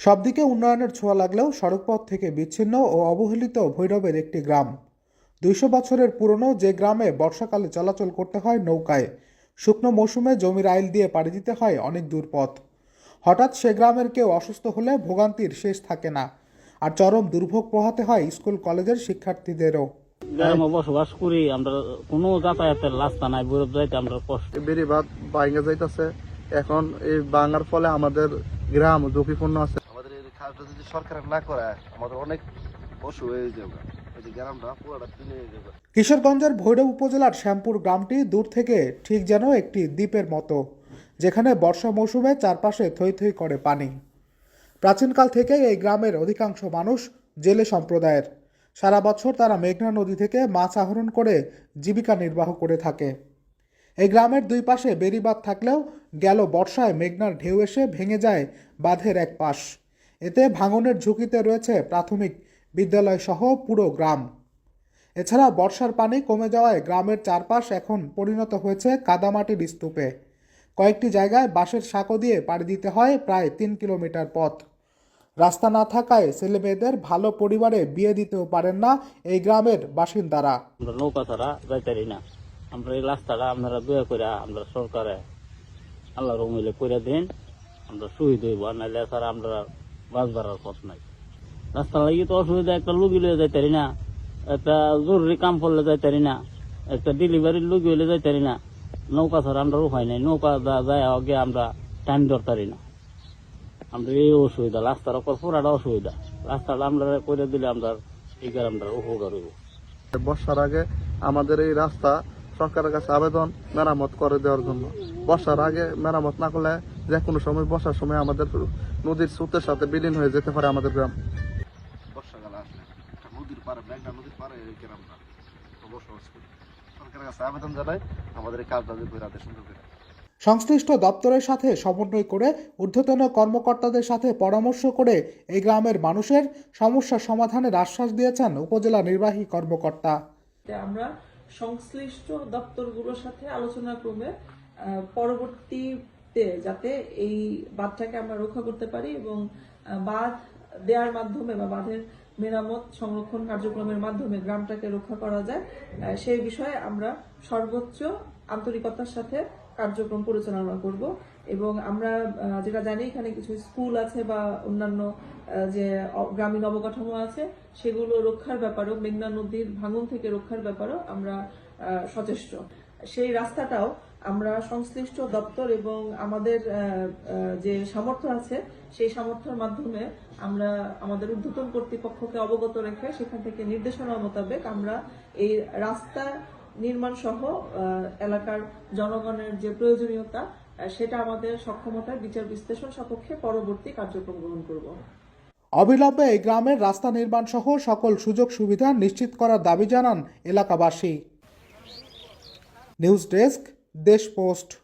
সবদিকে উন্নয়নের ছোঁয়া লাগলেও সড়কপথ থেকে বিচ্ছিন্ন ও অবহেলিত ভৈরবের একটি গ্রাম। দুইশো বছরের পুরনো যে গ্রামে বর্ষাকালে চলাচল করতে হয় নৌকায় শুকনো মৌসুমে জমির আইল দিয়ে পাড়ি দিতে হয় অনেক দূর পথ হঠাৎ সে গ্রামের কেউ অসুস্থ হলে ভোগান্তির শেষ থাকে না আর চরম দুর্ভোগ পোহাতে হয় স্কুল কলেজের শিক্ষার্থীদেরও। গ্রামে বসবাস করি আমরা কোনো যাতায়াতের রাস্তা নাই বৈরব যাইতে আমরা কষ্ট। বেড়িবাদ বাইঙ্গা যাইতেছে। এখন এই বাঙার ফলে আমাদের গ্রাম ঝুঁকিপূর্ণ আছে। কাজটা যদি সরকার না করে আমাদের অনেক পশু হয়ে যাবে। কিশোরগঞ্জের ভৈরব উপজেলার শ্যামপুর গ্রামটি দূর থেকে ঠিক যেন একটি দ্বীপের মতো, যেখানে বর্ষা মৌসুমে চারপাশে থই থই করে পানি। প্রাচীনকাল থেকেই এই গ্রামের অধিকাংশ মানুষ জেলে সম্প্রদায়ের। সারা বছর তারা মেঘনা নদী থেকে মাছ আহরণ করে জীবিকা নির্বাহ করে থাকে। এই গ্রামের দুই পাশে বেড়িবাঁধ থাকলেও গেল বর্ষায় মেঘনার ঢেউ এসে ভেঙে যায় বাঁধের এক পাশ। এতে ভাঙনের ঝুঁকিতে রয়েছে প্রাথমিক বিদ্যালয় সহ পুরো গ্রাম। এছাড়া বর্ষার পানি কমে যাওয়ায় গ্রামের চারপাশ এখন পরিণত হয়েছে কাদামাটির স্তূপে। কয়েকটি জায়গায় বাঁশের সাঁকো দিয়ে পাড়ি দিতে হয় প্রায় তিন কিলোমিটার পথ। রাস্তা না থাকায় ছেলেমেয়েদের ভালো পরিবারে বিয়ে দিতেও পারেন না এই গ্রামের বাসিন্দারা। আমরা নৌকা ছাড়া যাইতারি না। আমরা এই রাস্তাটা আপনারা দয়া করে আমরা সরকারে আল্লাহ রমিলে করে দিন, আমরা শহীদ হইব। আমরা বাঁচবার আর পথ নাই। রাস্তা লাগি তো অসুবিধা, একটা লুগি লয়ে যাইতারি না, একটা জরুরি কাম করলে যাইতারি না, একটা ডেলিভারির লুগি হইলে যাইতারি না। নৌকা ছাড়া আমরা উপায় নাই, নৌকা যায় আগে আমরা টাইম ধরতারি না। আমরা এই অসুবিধা, রাস্তার ওপর পুরাটা অসুবিধা। রাস্তাটা আমরা করে দিলে আমরা এই আমরা উপকার হইব। বর্ষার আগে আমাদের এই রাস্তা সরকারের কাছে আবেদন মেরামত করে দেওয়ার জন্য। বর্ষার আগে মেরামত না করলে যে কোনো সময় বসার সময় আমাদের নদীর স্রোতের সাথে বিলীন হয়ে যেতে পারে আমাদের গ্রাম। বর্ষাকাল আসলে একটা নদীর পারে নদীর পারে এই গ্রামটা বসবাস করি। সরকারের কাছে আবেদন জানাই আমাদের এই কাজটা যদি সুন্দর করে সংশ্লিষ্ট দপ্তরের সাথে সমন্বয় করে ঊর্ধ্বতন কর্মকর্তাদের সাথে পরামর্শ করে এই গ্রামের মানুষের সমস্যা সমাধানের আশ্বাস দিয়েছেন উপজেলা নির্বাহী কর্মকর্তা। আমরা সংশ্লিষ্ট দপ্তরগুলোর সাথে আলোচনা ক্রমে আহ, পরবর্তীতে যাতে এই বাঁধটাকে আমরা রক্ষা করতে পারি এবং বাঁধ দেওয়ার মাধ্যমে বা বাঁধের মেরামত সংরক্ষণ কার্যক্রমের মাধ্যমে গ্রামটাকে রক্ষা করা যায় সেই বিষয়ে আমরা সর্বোচ্চ আন্তরিকতার সাথে কার্যক্রম পরিচালনা করব। এবং আমরা যেটা জানি, এখানে কিছু স্কুল আছে বা অন্যান্য যে গ্রামীণ অবকাঠামো আছে, সেগুলো রক্ষার ব্যাপারেও, মেঘনা নদীর ভাঙন থেকে রক্ষার ব্যাপারেও আমরা সচেষ্ট। সেই রাস্তাটাও আমরা সংশ্লিষ্ট দপ্তর এবং আমাদের যে সামর্থ্য আছে, সেই সামর্থ্যের মাধ্যমে আমরা আমাদের ঊর্ধ্বতন কর্তৃপক্ষকে অবগত রেখে সেখান থেকে নির্দেশনা মোতাবেক আমরা এই রাস্তা নির্মাণ সহ এলাকার জনগণের যে প্রয়োজনীয়তা সেটা আমাদের সক্ষমতার বিচার বিশ্লেষণ সপক্ষে পরবর্তী কার্যক্রম গ্রহণ করব। অবিলম্বে এই গ্রামের রাস্তা নির্মাণ সহ সকল সুযোগ সুবিধা নিশ্চিত করার দাবি জানান এলাকাবাসী। News desk Desh Post.